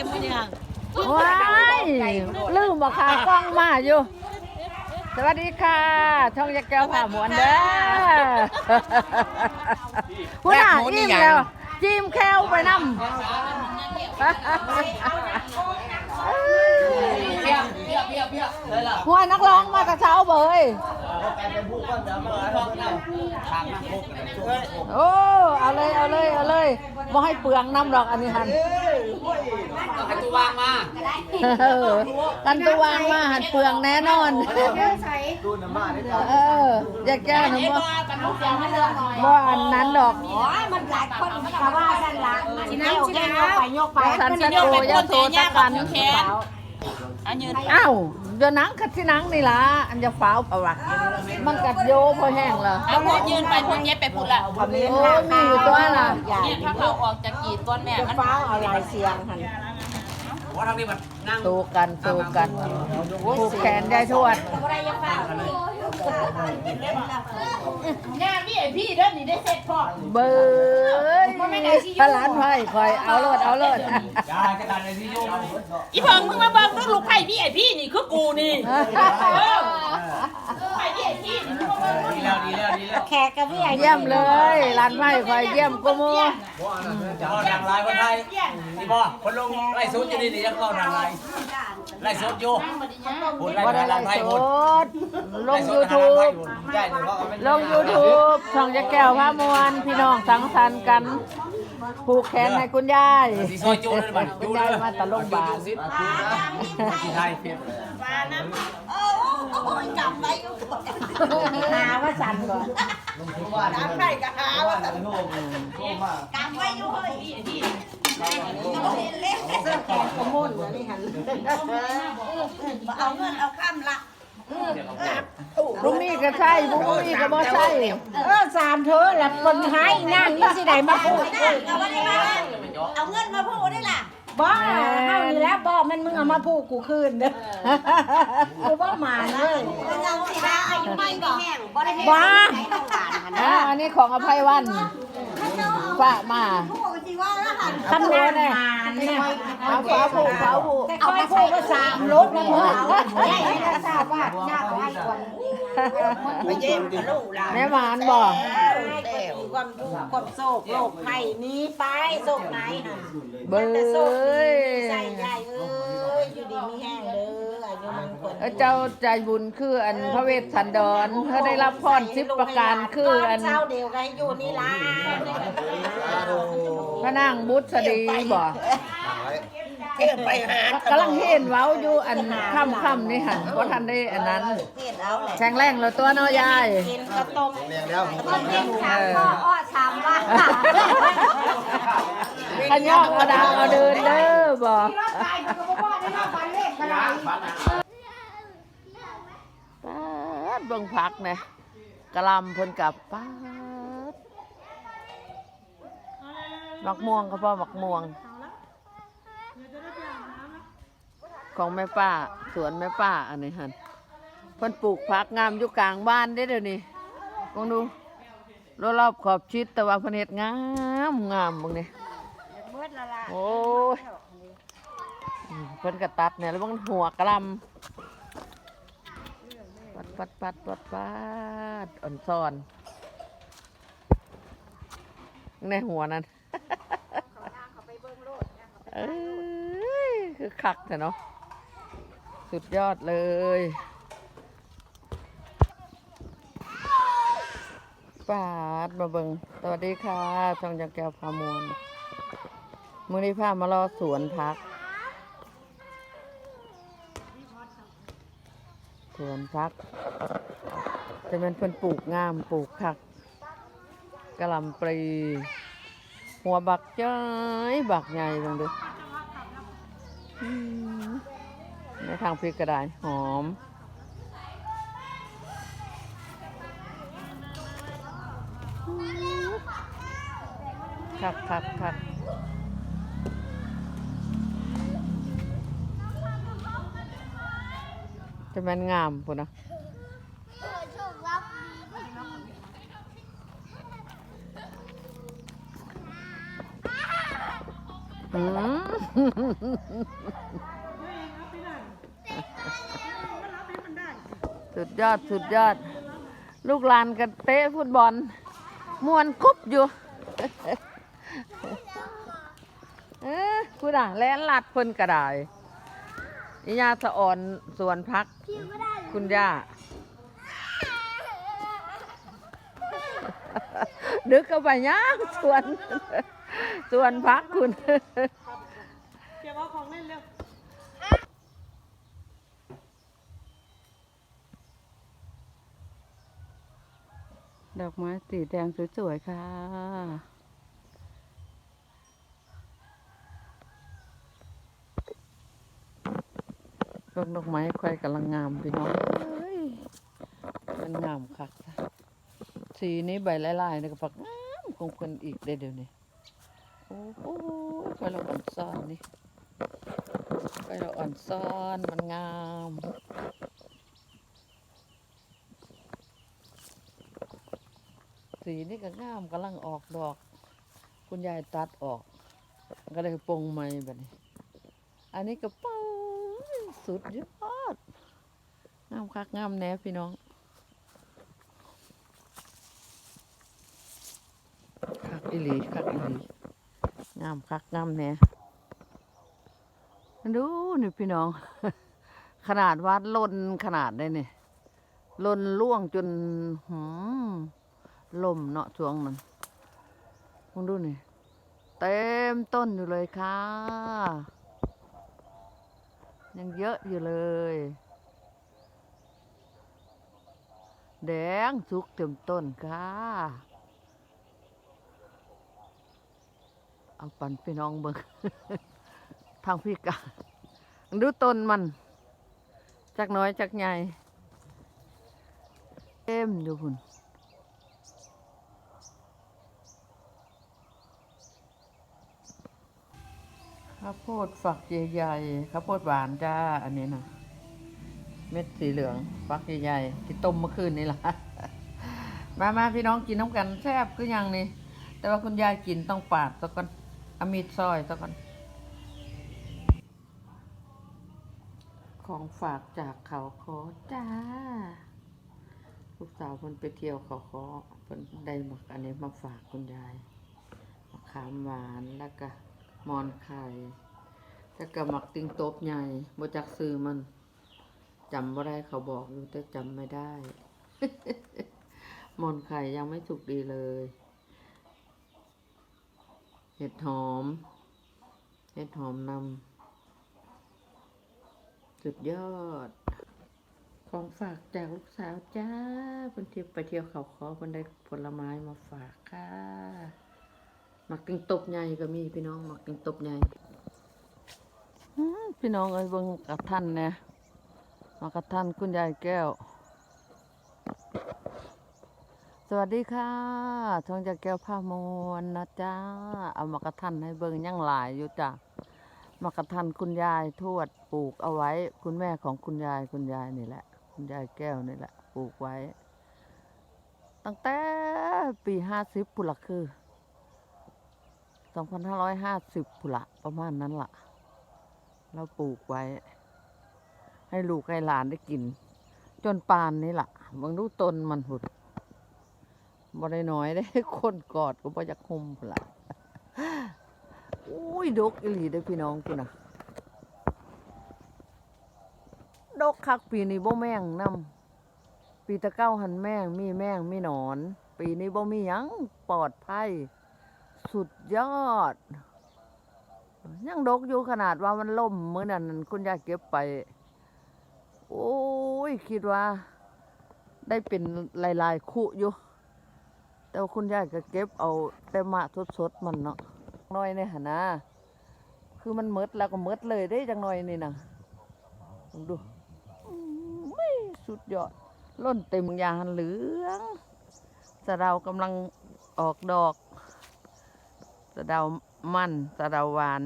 ต็มมือยังว้ายลืมบอกค่ะกล้องมาอยู่ สวัสดีค่ะช่องยักษ์แก้วผ่าหมวนเด้อหัวหน้าอิ่มแล้วจิ้มแควไปนำเพี้ยเพี้ยเพี้ยเพี้ยเลยล่ะหัวนักร้องมากระเช้าเบยการเป็นผู้ก้อนเดี๋ยวมาทองนำทางนักพกกันช่วยโอ้ เอาเลย เอาเลย เอาเลยบ่ให้เปลืองน้ำหรอกอันนี้หัน ให้ตัววางมาเออกันตัววางมาหันเปลืองแน่นอน ดูน้ำมาได้ครับเออ อย่าแก้วนะบ่บ่อันนั้นดอกโอ้ยมันหลายคนแต่ว่าสั่นละมันเที่ยวแค่ยกไปยกไปสันสะโตยาโทตะกันอันยืน อ้าว เดี๋ยวหนังคัดที่หนังนี่ล่ะอันจะฟ้าวเอาวะมันกัดโยพอแห้งเหรอเอาพูดยืนไปพูดเย็บไปพูดละโอ้มีอยู่ตัวล่ะเนี่ยถ้าเขาออกจากกีดก้อนแม่มันฟ้าเอาลายเสียงหันว่าทางนี้มันนั่งสู้กันสู้กันผูกแขนยายทวดงานพี่ไอพี่เด้อนี่ได้เสร็จพอเบ้ยถ้าร้านไผ่คอยเอาโลดเอาโลดยาจะการในที่โยมอีเพิ่งมึงมาเบิ่งดูลูกไผ่พี่ไอพี่นี่คือกูนี่ไผ่พี่ไอพี่นี่มึงมาเบิ่งดีแล้วดีแล้วดีแล้วแขกกับพี่ไอเยี่ยมเลยร้านไผ่คอยเยี่ยมกูมูจะเอาดังลายคนไทยนี่บ่คนลงไล่สุดอยู่นี่นี่ยังเข้าดังลายไล่สุดอยู่พูดไล่บ่ได้ไลดังฟ์ไทยสพูดด ลง YouTube ใช่หรือว่าเอาไปลง YouTube ช่องจะแก้วพามวลพี่น้องสังสรรค์กัน ผูกแขนให้คุณยายสีซอยจูเลยบัดคุจูณเลยายยมาตะลงบาทสิสีไทยเพียงหาว่าสั่นก่อนเอาเงินเอาข้ามละลุงนี่ก็ใช่ลุงนี่ก็บ่ใช่เออสามเธอหลับคนหายนั่งนี่สิได้มาพูดไม่ได้เอาไว้ได้ไหมเอาเงินมาพูดได้ล่ะบ้าเฮานี่แหล้วบ่มันมึงเอามาพูดกูคืนเด้อกูบ่มาเลยเอาสิฮะอายุไม่มีแห้งบ่ได้แห้งบ้าไหนต้องการหันอ่าอันนี้ของอภัยวันฝากมาพูดสิ ว่าแล้วหันคำนานเนี่ยเอาฟ้าผูกฟ้าผูกแต่ค่อยพูดก็สามรถแล้วมึงเอาใหญ่ให้ได้ทราบว่าหน้าไปก่อนไปเยี่ยมลูกหลานแม่หวานบอกความทุกข์ความโศกโลกภัยนี้ไปโศกไหนนะเบื่อใส่ใหญ่เอ้ยอยู่ดีมีแห้ง เอ้ยเจ้าใจบุญคืออันพระเวทสันดรเขาได้รับพรสิบประการคืออันเช้าเดียวกันอยู่นี่ล่ะพระนางบุษดีบอกเที่ยวไปหากำลังเห็นเว้าอยู่อันค่ำค่ำๆนี่หันเพราะทันได้อันนั้นเที่ยวเอาแหละแข็งแรงแล้วตัวน้อยยายกินข้าวต้มเอออ้อชามว่าขันยอกเอาดังเอาเดินเด้อบอกป๊าด เบิ่งพักเนี่ยกะลำเพิ่นกับป๊าดมักม่วงก็พ่อมักม่วง ของแม่ป้า สวนแม่ป้าอันนี้หันเพิ่นปลูกผักงามอยู่กลางบ้านได้เดี๋ยวนี้มองดูรอบๆขอบชิดแต่ว่าเพิ่นเฮ็ดงามงามบางนี่โอ้ยเพิ่นก็ตัดเนี่ยแล้วบางหัวกระลำ ปัดปัดปัดปัดปัดอ่อนซ่อนในหัวนั้นเอ้ยคือคักแต่เนาะสุดยอดเลยปาดมาเบิงสวัสดีค่ะช่องจังแก้วพามวลมือนี้พามารอสวนพัก วนพักจะเป็นเพิ่นปลูกงามปลูกคักกะลำปลีหัวบักจ้อยบักใหญ่ลงดูอืมในทางพริกกระดาษหอมคักคักคัก จะมันงามปุ่นนะหืมสุดยอดสุดยอด ลูกลานกันเตะฟุตบอลมวนคุบอยู่เอ๊ะคุณอะแล่นลัดเพิ่นกระไดอียาสะอ่อนสวนพัก คุณย่าดึกเข้าไปย่างสวน สวนพักคุณเก็บเอาของเล่นเร็วดอกไม้สีแดงสวยๆค่ะ ดอกดอกไม้ควายกำลังงามพี่น้องมันงามคักจ้ะสีนี้ใบลายๆนี่ก็ปักงามคงคนอีกได้เดี๋ยวนี้โอ้โหควายเราอ่อนซ่อนนี่ควายเราอ่อนซ่อนมันงามสีนี่ก็งามกำลังออกดอก คุณยายตัดออก ก็เลยปลงไม้แบบนี้ อันนี้ก็ป สุดยอดงามคักงามแน่พี่น้องคักอีหลีคักอีหลีงามคักงามแน่ดูนี่พี่น้อง ขนาดวัดล่นขนาดได้เนี่ยล่นล่วงจนหืมลมเนาะช่วงนั้นมองดูนี่ เต็มต้นอยู่เลยค่ะ ยังเยอะอยู่เลย แดงสุกเต็มต้นค่ะ เอาปันพี่น้องเบิ่งทางพี่กะดูต้นมัน จักน้อยจักใหญ่เต็มอยู่พุ่น ข้าวโพดฝักใหญ่ๆข้าวโพดหวานจ้า อันนี้นะเม็ดสีเหลือง ฝักใหญ่ๆที่ต้มเมื่อคืนนี่ล่ะ มามาพี่น้องกินน้ำกันแซ่บก็ยังนี่ แต่ว่าคุณยายกินต้องปาดสักก่อนอมีดซอยสักก่อน ของฝากจากเขาคอจ้า ลูกสาวเพิ่นไปเที่ยวเขาคอเพิ่นได้หมักอันนี้มาฝากคุณยายมะขามหวานแล้วก็ มอนไข่แล้วก็หมักติงโต๊บใหญ่บ่จักซื้อมันจำบ่ได้เขาบอกอยู่แต่จำไม่ได้ มอนไข่ยังไม่สุกดีเลย เห็ดหอม เห็ดหอมนำสุดยอด ของฝากจากลูกสาวจ้าเพิ่นเที่ยวไปเที่ยวเขาคอเพิ่นได้ผลไม้มาฝากค่ะ หมักกิงตบใหญ่ก็มีพี่น้องหมักกิงตบใหญ่พี่น้องเอ้ยเบิ่งกระทันเนี่ยมากระทันคุณยายแก้ว สวัสดีค่ะช่องจากแก้วผ้ามวนนะจ้าเอามากระทันให้เบิ่งยังหลายอยู่จ้ะมากระทันคุณยายทวดปลูกเอาไว้ คุณแม่ของคุณยายคุณยายนี่แหละ คุณยายแก้วนี่แหละปลูกไว้ ตั้งแต่ปีห้าสิบปุนละคือ สองพันห้าร้อยห้าสิบพุละประมาณนั้นละ่ะ เราปลูกไว้ ให้ลูกให้หลานได้กิน จนปานนี่ละ่ะบางดูต้นมันหุดบ่ได้น้อยได้คนกอดก็บ่อยากคุมพุละอุ้ยดกอีหลีได้อพี่น้องคุณนะดกคักปีนี้บ่แม่งนำปีตะเก้าหันแม่งมีแม่งมีหนอน ปีนี้บ่มีหยังปลอดภัย สุดยอด ยังดกอยู่ขนาดว่ามันล่มเมื่อนั้นคุณยายเก็บไป โอ้ย คิดว่า ได้เป็นลายๆคุอยู่แต่คุณยายก็เก็บเอาแต่มาสดๆมันเนาะน้อยในหนนะ คือมันหมดแล้วก็หมดเลยได้จังหน่อยนี่นะดูไม่สุดยอดล้นเต็มยานเหลืองสะเดากำลังออกดอก สะเดามันสะเดาหวาน